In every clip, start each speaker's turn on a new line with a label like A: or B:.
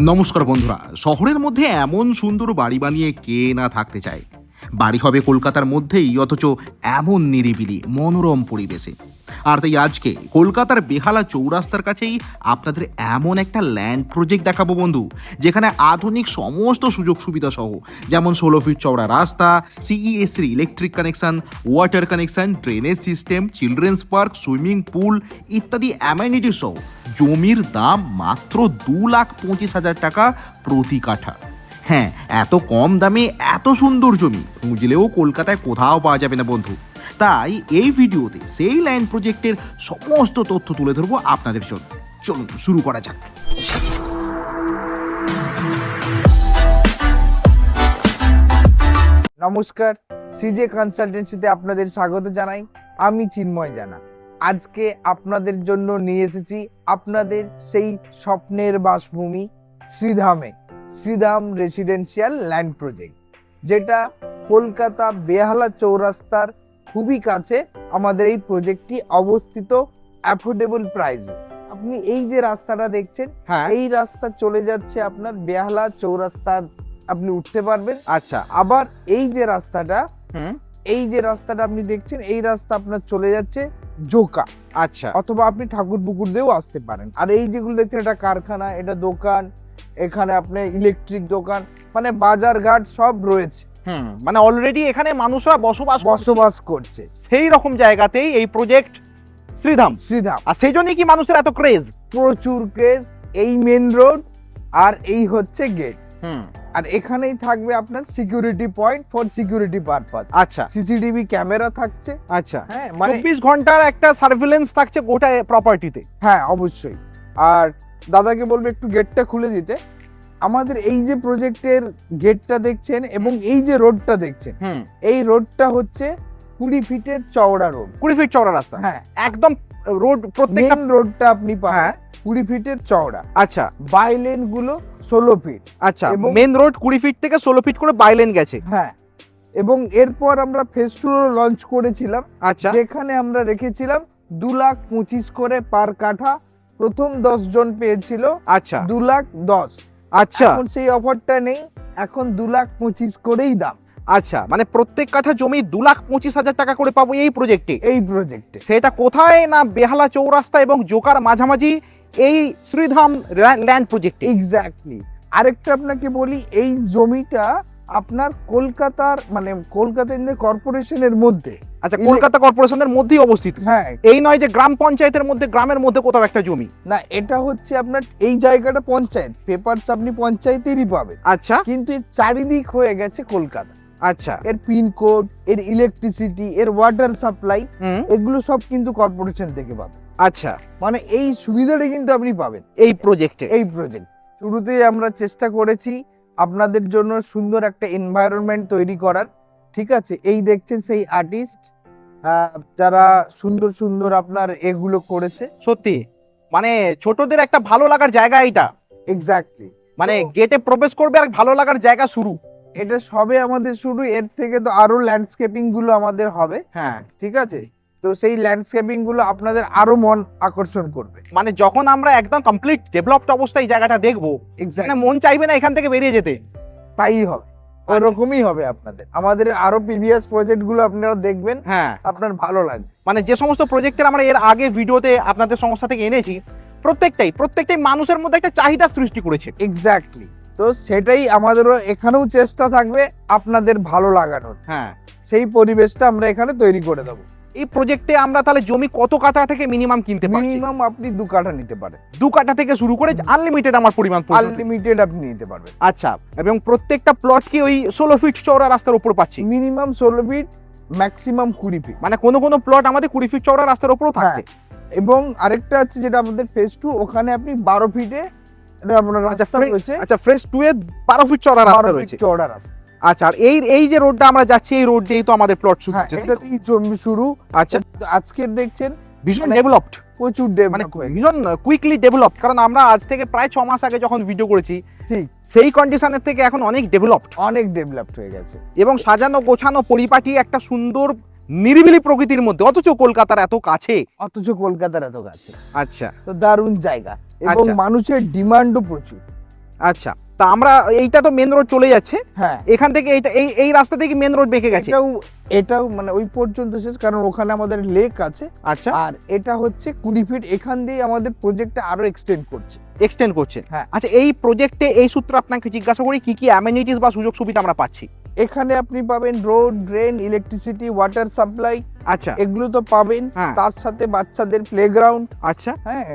A: নমস্কার বন্ধুরা, শহরের মধ্যে এমন সুন্দর বাড়ি বানিয়ে কে না থাকতে চায়? বাড়ি হবে কলকাতার মধ্যেই, অথচ এমন নিরিবিলি, মনোরম পরিবেশে। আর তাই আজকে কলকাতার বেহালা চৌরাস্তার কাছেই আপনাদের এমন একটা ল্যান্ড প্রজেক্ট দেখাবো বন্ধু, যেখানে আধুনিক সমস্ত সুযোগ সুবিধা সহ, যেমন ষোলো ফিট চওড়া রাস্তা সিইএসির electric connection water connection drainage system children's park swimming pool ইত্যাদি অ্যামেনিটি সহ জমির দাম মাত্র দু লাখ পঁচিশ হাজার টাকা প্রতি কাঠা। হ্যাঁ এত কম দামে এত সুন্দর জমি খুঁজলেও কলকাতায় কোথাও পাওয়া যাবে না বন্ধু। তাই এই ভিডিওতে সেই ল্যান্ড প্রজেক্টের সমস্ত তথ্য তুলে ধরবো আপনাদের জন্য। চলুন, শুরু করা যাক।
B: নমস্কার সিজে কনসালটেন্সিতে আপনাদের স্বাগত জানাই। আমি চিন্ময় জানা। আজকে আপনাদের জন্য নিয়ে এসেছি আপনাদের সেই স্বপ্নের বাসভূমি শ্রীধামে, শ্রীধাম রেসিডেন্সিয়াল ল্যান্ড প্রজেক্ট যেটা কলকাতা বেহালা চৌরাস্তার খুবই কাছে আমাদের এই প্রজেক্টটি অবস্থিত অ্যাফোর্ডেবল প্রাইস আপনি এই যে রাস্তাটা দেখছেন
C: হ্যাঁ।
B: এই রাস্তা চলে যাচ্ছে আপনার বেহালা চৌরাস্তা আপনি উঠতে পারবেন।
C: আচ্ছা।
B: আবার এই যে রাস্তাটা
C: হুম।
B: এই যে রাস্তাটা আপনি দেখছেন এই রাস্তা আপনার চলে যাচ্ছে জোকা।
C: আচ্ছা।
B: অথবা আপনি ঠাকুর পুকুর দিয়েও আসতে পারেন। আর এই যেগুলো দেখছেন এটা কারখানা এটা দোকান এখানে আপনি ইলেকট্রিক দোকান মানে বাজার ঘাট সব রয়েছে।
C: মানে অলরেডি এখানে মানুষরা বসবাস বসবাস
B: করছে।
C: সেই রকম জায়গাতেই এই প্রজেক্ট শ্রীধাম।
B: শ্রীধাম।
C: আর সেই জন্যই কি মানুষের এত ক্রেজ
B: প্রচুর ক্রেজ এই মেন রোড আর এই হচ্ছে গেট
C: হুম।
B: আর এখানেই থাকবে আপনার security point for security purpose
C: আচ্ছা।
B: সিসিটিভি ক্যামেরা থাকছে।
C: আচ্ছা।
B: হ্যাঁ মানে
C: চব্বিশ ঘণ্টার একটা সার্ভিলেন্স থাকছে গোটা প্রপার্টিতে
B: হ্যাঁ অবশ্যই। আর দাদাকে বলব একটু গেটটা খুলে দিতে। আমাদের এই যে প্রজেক্টের গেটটা দেখছেন এবং এই যে রোডটা দেখছেন এই রোডটা হচ্ছে কুড়ি ফিটের চওড়া রোড।
C: কুড়ি ফিট চওড়া রাস্তা?
B: হ্যাঁ।
C: একদম রোড প্রত্যেকটা
B: রোডটা আপনি পাবেন
C: হ্যাঁ।
B: কুড়ি ফিটের চওড়া।
C: আচ্ছা।
B: বাই লেনগুলো ষোলো ফিট।
C: আচ্ছা মেন রোড কুড়ি ফিট থেকে ষোলো ফিট করে বাইলেন গেছে।
B: হ্যাঁ। এবং এরপর আমরা ফেস টু লঞ্চ করেছিলাম।
C: আচ্ছা।
B: যেখানে আমরা রেখেছিলাম দু লাখ পঁচিশ করে পার কাঠা। প্রথম দশ জন পেয়েছিল।
C: আচ্ছা।
B: দু লাখ দশ।
C: আচ্ছা।
B: এখন সেই অফারটা নেই এখন দু লাখ পঁচিশ করেই দাম।
C: আচ্ছা মানে প্রত্যেক কাঠা জমি দু লাখ পঁচিশ হাজার টাকা করে পাবো এই প্রজেক্টে
B: এই প্রজেক্টে
C: সেটা কোথায় না বেহালা চৌরাস্তা এবং জোকার মাঝামাঝি এই শ্রীধাম ল্যান্ড প্রজেক্টে
B: এক্স্যাক্টলি আরেকটা আপনাকে বলি এই জমিটা আপনার কলকাতার মানে কলকাতা কর্পোরেশনের মধ্যে।
C: আচ্ছা কলকাতা কর্পোরেশনের মধ্যেই অবস্থিত।
B: হ্যাঁ।
C: এই নয় যে গ্রাম পঞ্চায়েতের মধ্যে গ্রামের মধ্যে কোথাও একটা জমি?
B: না এটা হচ্ছে আপনার এই জায়গাটা পঞ্চায়েত। পেপারস আপনি পঞ্চায়েতেরই পাবেন।
C: আচ্ছা।
B: কিন্তু এর চারিদিক হয়ে গেছে কলকাতা।
C: আচ্ছা।
B: এর পিনকোড এর ইলেকট্রিসিটি এর ওয়াটার সাপ্লাই এগুলো সব কিন্তু কর্পোরেশন থেকে পাবেন
C: আচ্ছা।
B: মানে এই সুবিধাটা কিন্তু আপনি পাবেন।
C: এই প্রজেক্টে
B: এই প্রজেক্ট শুরুতেই আমরা চেষ্টা করেছি আপনাদের জন্য সুন্দর একটা এনভায়রনমেন্ট তৈরি করার। ঠিক আছে? এই দেখছেন সেই আর্টিস্ট যারা সুন্দর সুন্দর আপনার এগুলো করেছে।
C: সত্যি। মানে ছোটদের একটা ভালো লাগার জায়গা এটা
B: এক্স্যাক্টলি
C: মানে গেটে প্রবেশ করবে আর ভালো লাগার জায়গা শুরু।
B: এটা সবে আমাদের শুরু এর থেকে তো আরও ল্যান্ডস্কেপিংগুলো আমাদের হবে।
C: হ্যাঁ।
B: ঠিক আছে? তো সেই ল্যান্ডস্কেপিংগুলো আপনাদের আরও মন আকর্ষণ করবে।
C: মানে যখন আমরা একদম কমপ্লিট ডেভেলপড অবস্থায় এই জায়গাটা দেখব মানে
B: এক্স্যাক্টলি
C: মন চাইবে না এখান থেকে বেরিয়ে যেতে।
B: তাই হবে। ওরকমই হবে আপনাদের। আমাদের আরও প্রিভিয়াস প্রজেক্টগুলো আপনারা দেখবেন।
C: হ্যাঁ।
B: আপনার ভালো লাগবে।
C: মানে যে সমস্ত প্রজেক্টের আমরা এর আগে ভিডিওতে আপনাদের সংস্থা থেকে এনেছি প্রত্যেকটাই প্রত্যেকটাই মানুষের মধ্যে একটা চাহিদা সৃষ্টি করেছে।
B: এক্স্যাক্টলি তো সেটাই আমাদেরও এখানেও চেষ্টা থাকবে আপনাদের ভালো লাগানোর।
C: হ্যাঁ।
B: সেই পরিবেশটা আমরা এখানে তৈরি করে দেবো।
C: এই প্রজেক্টে আমরা তাহলে জমি কত কাঠা থেকে মিনিমাম কিনতে পারছি?
B: মিনিমাম আপনি দু কাঠা নিতে পারেন।
C: দু কাঠা থেকে শুরু করে আনলিমিটেড আমার পরিমাণ পর্যন্ত।
B: আনলিমিটেড আপনি নিতে পারবেন।
C: আচ্ছা এবং প্রত্যেকটা প্লট কি ওই ষোলো ফিট চওড়া রাস্তার উপর পাচ্ছি?
B: মিনিমাম ষোলো ফিট ম্যাক্সিমাম কুড়ি ফিট
C: মানে কোনো কোনো প্লট আমাদের কুড়ি ফিট চওড়া রাস্তার উপরও থাকছে।
B: এবং আরেকটা হচ্ছে যেটা আমাদের ফেজ টু ওখানে আপনি বারো ফিটে
C: আচ্ছা আচ্ছা ফ্রেশ টু এ বারো ফিট চওড়া রাস্তা রয়েছে।
B: চওড়া রাস্তা।
C: আচ্ছা আর এই এই যে রোডটা আমরা যাচ্ছি এই রোড দিয়েই তো আমাদের প্লট শুরু
B: হ্যাঁ
C: হচ্ছে
B: এটা দিয়ে জমি শুরু।
C: আচ্ছা।
B: আজকের দেখছেন
C: ভীষণ
B: মানে
C: ডেভেলপড
B: প্রচুর
C: মানে ভীষণ কুইকলি ডেভেলপড কারণ আমরা আজ থেকে প্রায় ছ মাস আগে যখন ভিডিও করেছি
B: ঠিক।
C: সেই কন্ডিশনের থেকে এখন অনেক ডেভেলপড
B: অনেক ডেভেলপড হয়ে গেছে।
C: এবং সাজানো গোছানো পরিপাটি একটা সুন্দর নিরিবিলি প্রকৃতির মধ্যে অথচ কলকাতার এত কাছে।
B: অথচ কলকাতার এত কাছে।
C: আচ্ছা।
B: তো দারুণ জায়গা। এবং
C: আচ্ছা।
B: মানুষের ডিমান্ডও প্রচুর।
C: আচ্ছা। তা আমরা এইটা তো মেন রোড চলে যাচ্ছে।
B: হ্যাঁ।
C: এখান থেকে এইটা এই এই রাস্তা থেকে মেন রোড বেঁকে গেছে।
B: এটাও এটাও মানে ওই পর্যন্ত শেষ কারণ ওখানে আমাদের লেক আছে।
C: আচ্ছা।
B: আর এটা হচ্ছে কুড়ি ফিট এখান দিয়ে আমাদের প্রজেক্টটা আরও এক্সটেন্ড করছে।
C: এক্সটেন্ড করছে।
B: হ্যাঁ।
C: আচ্ছা এই প্রজেক্টে এই সূত্রে আপনাকে জিজ্ঞাসা করি কি কি অ্যামেনিটিস বা সুযোগ সুবিধা আমরা পাচ্ছি?
B: এখানে আপনি পাবেন road drain electricity water supply
C: আচ্ছা।
B: এগুলো তো পাবেন।
C: হ্যাঁ।
B: তার সাথে বাচ্চাদের প্লেগ্রাউন্ড
C: আচ্ছা।
B: হ্যাঁ।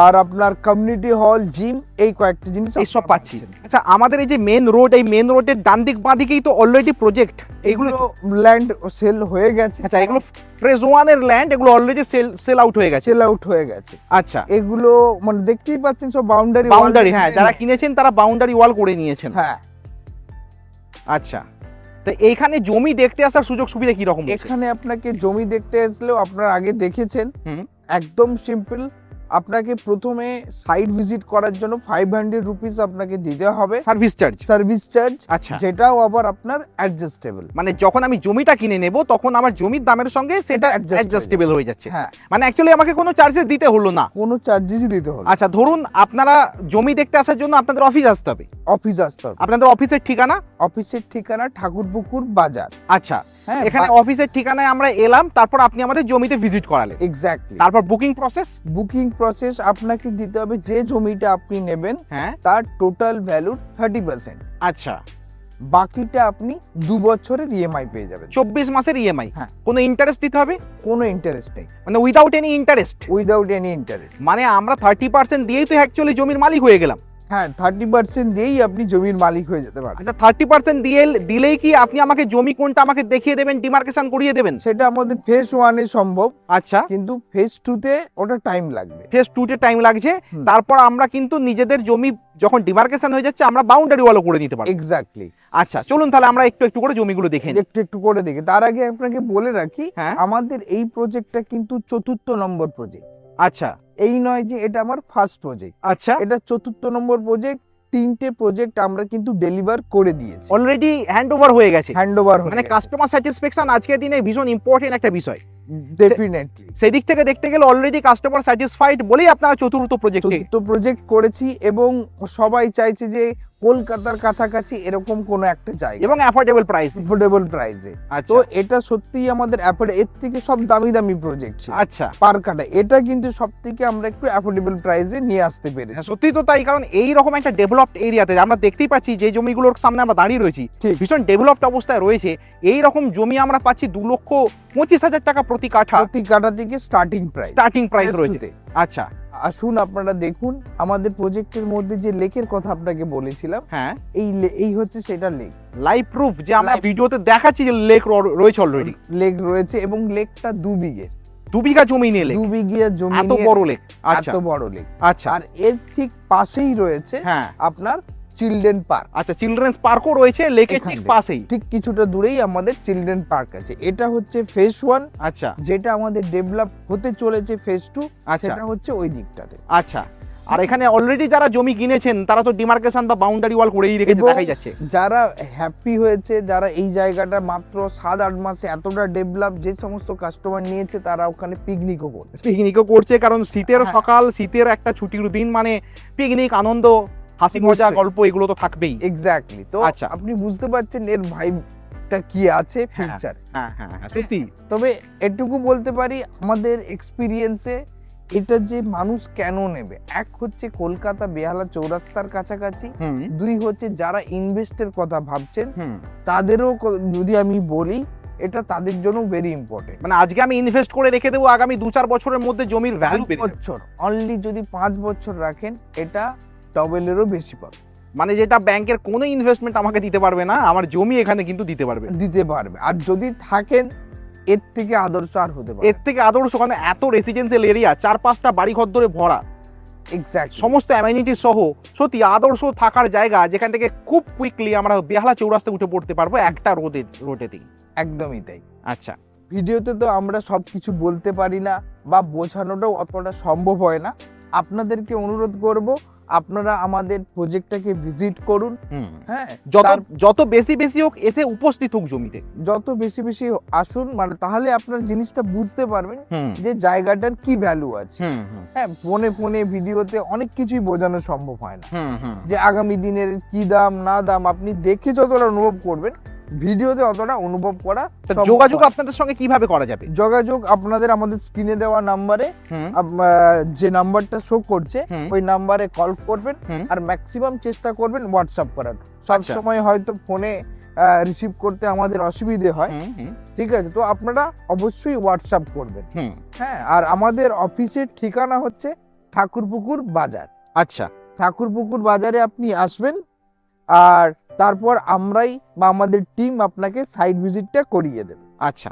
B: আর আপনার কমিউনিটি হল জিম এই কয়েকটি জিনিস
C: এই সব পাচ্ছি।
B: পাচ্ছেন।
C: আচ্ছা আমাদের এই যে মেন রোড এই মেন রোডের ডান দিক বাঁ দিকেই তো অলরেডি প্রজেক্ট এগুলো
B: এগুলো ল্যান্ড সেল হয়ে গেছে।
C: আচ্ছা এগুলো ফ্রেজ ওয়ানের ল্যান্ড এগুলো অলরেডি সেল সেল আউট হয়ে গেছে।
B: সেল আউট হয়ে গেছে।
C: আচ্ছা।
B: এগুলো মানে দেখতেই পাচ্ছেন সব বাউন্ডারি
C: বাউন্ডারি হ্যাঁ যারা কিনেছেন তারা বাউন্ডারি ওয়াল করে নিয়েছেন।
B: হ্যাঁ।
C: আচ্ছা। তো এইখানে জমি দেখতে আসার সুযোগ সুবিধা কি রকম
B: এখানে আপনাকে জমি দেখতে আসলেও আপনার আগে দেখেছেন। একদম সিম্পল আপনাকে প্রথমে সাইট ভিজিট করার জন্য ফাইভ হান্ড্রেড রুপিস আপনাকে দিতে হবে।
C: সার্ভিস চার্জ
B: সার্ভিস চার্জ
C: আচ্ছা।
B: যেটাও আবার আপনার অ্যাডজাস্টেবল
C: মানে যখন আমি জমিটা কিনে নেব তখন আমার জমির দামের সঙ্গে সেটা অ্যাডজাস্টেবল হয়ে যাচ্ছে।
B: হ্যাঁ।
C: মানে অ্যাকচুয়ালি আমাকে কোনো চার্জেস দিতে হলো না।
B: কোনো চার্জেসই দিতে হলো
C: আচ্ছা ধরুন আপনারা জমি দেখতে আসার জন্য আপনাদের অফিস আসতে হবে।
B: অফিস আসতে হবে।
C: আপনাদের অফিসের ঠিকানা?
B: অফিসের ঠিকানা ঠাকুরপুকুর বাজার।
C: আচ্ছা।
B: হ্যাঁ
C: এখানে অফিসের ঠিকানায় আমরা এলাম তারপর আপনি আমাদের জমিতে ভিজিট করালেন।
B: এক্স্যাক্টলি
C: তারপর বুকিং প্রসেস
B: বুকিং প্রসেস আপনাকে দিতে হবে যে জমিটা আপনি নেবেন
C: হ্যাঁ।
B: তার টোটাল ভ্যালুর থার্টি পার্সেন্ট
C: আচ্ছা।
B: বাকিটা আপনি দু বছরের ইএমআই পেয়ে যাবেন।
C: চব্বিশ মাসের ইএমআই
B: হ্যাঁ।
C: কোনো ইন্টারেস্ট দিতে হবে?
B: কোনো ইন্টারেস্ট নেই।
C: মানে without any interest
B: without any interest
C: মানে আমরা থার্টি পার্সেন্ট দিয়েই তো অ্যাকচুয়ালি জমির মালিক হয়ে গেলাম।
B: হ্যাঁ থার্টি পার্সেন্ট দিয়েই আপনি জমির মালিক হয়ে যেতে পারেন
C: আচ্ছা থার্টি পার্সেন্ট দিয়ে দিলেই কি আপনি আমাকে জমি কোনটা আমাকে দেখিয়ে দেবেন ডিমার্কেশন করিয়ে দেবেন?
B: সেটা আমাদের ফেস ওয়ানে সম্ভব
C: আচ্ছা।
B: কিন্তু ফেস টুতে ওটা টাইম লাগবে।
C: ফেস টুতে টাইম লাগছে তারপর আমরা কিন্তু নিজেদের জমি যখন ডিমার্কেশন হয়ে যাচ্ছে আমরা বাউন্ডারি ওয়ালও করে নিতে পারব।
B: এক্স্যাক্টলি
C: আচ্ছা চলুন তাহলে আমরা একটু একটু করে জমিগুলো দেখে
B: একটু একটু করে দেখি। তার আগে আপনাকে বলে রাখি
C: হ্যাঁ।
B: আমাদের এই প্রজেক্টটা কিন্তু চতুর্থ নম্বর প্রজেক্ট
C: আচ্ছা।
B: এই নয় যে এটা আমার ফার্স্ট প্রজেক্ট
C: আচ্ছা।
B: এটা চতুর্থ নম্বর প্রজেক্ট তিনটে প্রজেক্ট আমরা কিন্তু ডেলিভার করে দিয়েছি।
C: অলরেডি হ্যান্ড ওভার হয়ে গেছে।
B: হ্যান্ড ওভার
C: মানে কাস্টমার স্যাটিসফ্যাকশন আজকের দিনে ভীষণ ইম্পর্টেন্ট একটা বিষয়।
B: ডেফিনেটলি
C: সেদিক থেকে দেখতে গেলে অলরেডি কাস্টমার স্যাটিসফাইড বলেই আপনারা চতুর্থ প্রজেক্টে
B: চতুর্থ প্রজেক্ট করেছি এবং সবাই চাইছে যে কলকাতার কাছাকাছি এরকম কোনো একটা জায়গা।
C: এবং অ্যাফোর্ডেবল প্রাইস
B: অ্যাফোর্ডেবল প্রাইসে তো এটা সত্যিই আমাদের এর থেকে সব দামি দামি প্রজেক্ট ছিল।
C: আচ্ছা।
B: পার কাটা এটা কিন্তু সব থেকে আমরা একটু অ্যাফোর্ডেবল প্রাইসে নিয়ে আসতে পেরেছি।
C: হ্যাঁ, সত্যি তো তাই কারণ এই রকম একটা ডেভেলপড এরিয়াতে আমরা দেখতেই পাচ্ছি যে জমিগুলোর সামনে আমরা দাঁড়িয়ে রয়েছি। ভীষণ ডেভেলপড অবস্থায় রয়েছে এই রকম জমি আমরা পাচ্ছি দু লক্ষ পঁচিশ হাজার টাকা প্রতি কাঠা
B: প্রতি কাটা থেকে স্টার্টিং প্রাইস
C: স্টার্টিং প্রাইস রয়েছে আচ্ছা।
B: আসুন আপনারা দেখুন আমাদের প্রজেক্টের মধ্যে যে লেকের কথা আপনাকে বলেছিলাম
C: হ্যাঁ।
B: এই এই হচ্ছে সেটা লেক
C: লাইভ প্রুফ যে আমরা ভিডিওতে দেখাচ্ছি যে লেক রয়েছে অলরেডি
B: লেক রয়েছে এবং লেকটা দু বিঘের।
C: দু বিঘা জমি নিয়ে লেক
B: দু বিঘিয়া জমি
C: এত বড় লেক আচ্ছা।
B: এত বড় লেক
C: আচ্ছা।
B: আর এর ঠিক পাশেই রয়েছে
C: হ্যাঁ।
B: আপনার চিলড্রেন পার্ক।
C: আচ্ছা চিলড্রেন্স পার্কও রয়েছে লেকের ঠিক পাশেই।
B: ঠিক কিছুটা দূরেই আমাদের চিলড্রেন পার্ক আছে। এটা হচ্ছে ফেস ওয়ান
C: আচ্ছা।
B: যেটা আমাদের ডেভেলপ হতে চলেছে ফেস টু
C: আচ্ছা।
B: সেটা হচ্ছে ওই দিকটাতে।
C: আচ্ছা। আর এখানে অলরেডি যারা জমি কিনেছেন তারা তো ডিমার্কেশন বা বাউন্ডারি ওয়াল করেই রেখেছে দেখাই যাচ্ছে।
B: যারা হ্যাপি হয়েছে যারা এই জায়গাটা মাত্র সাত আট মাসে এতটা ডেভেলপ যে সমস্ত কাস্টমার নিয়েছে তারা ওখানে পিকনিকও করছে।
C: পিকনিকও করছে কারণ শীতের
B: হ্যাঁ।
C: সকাল শীতের একটা ছুটির দিন মানে পিকনিক আনন্দ হাসি মজা। গল্প এগুলো তো থাকবেই।
B: এক্স্যাক্টলি তো
C: আচ্ছা।
B: আপনি বুঝতে পারছেন এর ভাইবটা কি আছে। ফিউচার
C: হ্যাঁ হ্যাঁ হ্যাঁ সত্যি।
B: তবে এটুকু বলতে পারি আমাদের এক্সপিরিয়েন্সে এটা যে মানুষ কেন নেবে? এক হচ্ছে কলকাতা বেহালা চৌরাস্তার কাছাকাছি দুই হচ্ছে যারা ইনভেস্টের কথা ভাবছেন তাদেরও যদি আমি বলি এটা তাদের জন্য ভেরি ইম্পর্টেন্ট
C: মানে আজকে আমি ইনভেস্ট করে রেখে দেবো আগামী দু চার বছরের মধ্যে জমির ভ্যালু
B: বছর অনলি যদি পাঁচ বছর রাখেন এটা ডবলেরও বেশি পাবে।
C: মানে যেটা ব্যাংকের কোনো ইনভেস্টমেন্ট আমাকে দিতে পারবে না আমার জমি এখানে কিন্তু দিতে পারবে।
B: দিতে পারবে। আর যদি থাকেন এর থেকে আদর্শ আর হতে পারে
C: এর থেকে আদর্শ কারণ এত রেসিডেন্সিয়াল এরিয়া চার পাঁচটা বাড়ি ঘর ধরে ভরা।
B: এক্স্যাক্ট
C: সমস্ত অ্যামিনিটি সহ সত্যি আদর্শ থাকার জায়গা যেখান থেকে খুব কুইকলি আমরা বেহালা চৌরাস্তা উঠে পড়তে পারব একটা রোদে রোডেতেই
B: একদমই তাই।
C: আচ্ছা।
B: ভিডিওতে তো আমরা সব কিছু বলতে পারি না বা বোঝানোটাও অতটা সম্ভব হয় না। আপনাদেরকে অনুরোধ করব আপনারা আমাদের প্রজেক্টটাকে ভিজিট করুন। হ্যাঁ
C: যত যত বেশি বেশি হোক এসে উপস্থিত হোক জমিতে।
B: যত বেশি বেশি আসুন মানে তাহলে আপনার জিনিসটা বুঝতে পারবেন যে জায়গাটার কি ভ্যালু আছে। হ্যাঁ ফোনে ফোনে ভিডিওতে অনেক কিছুই বোঝানো সম্ভব হয় না। যে আগামী দিনের কি দাম না দাম আপনি দেখে যতটা অনুভব করবেন ভিডিওতে অতটা অনুভব করা
C: যোগাযোগ আপনাদের সঙ্গে কীভাবে করা যাবে?
B: যোগাযোগ আপনাদের আমাদের স্ক্রিনে দেওয়া নাম্বারে যে নাম্বারটা শো করছে ওই নাম্বারে কল করবেন আর ম্যাক্সিমাম চেষ্টা করবেন হোয়াটসঅ্যাপ করার। সব
C: আচ্ছা।
B: সময় হয়তো ফোনে রিসিভ করতে আমাদের অসুবিধে হয়। ঠিক আছে? তো আপনারা অবশ্যই হোয়াটসঅ্যাপ করবেন। হ্যাঁ আর আমাদের অফিসের ঠিকানা হচ্ছে ঠাকুরপুকুর বাজার।
C: আচ্ছা।
B: ঠাকুরপুকুর বাজারে আপনি আসবেন আর তারপর আমরাই বা আমাদের টিম আপনাকে সাইট ভিজিটটা করিয়ে দেবে।
C: আচ্ছা।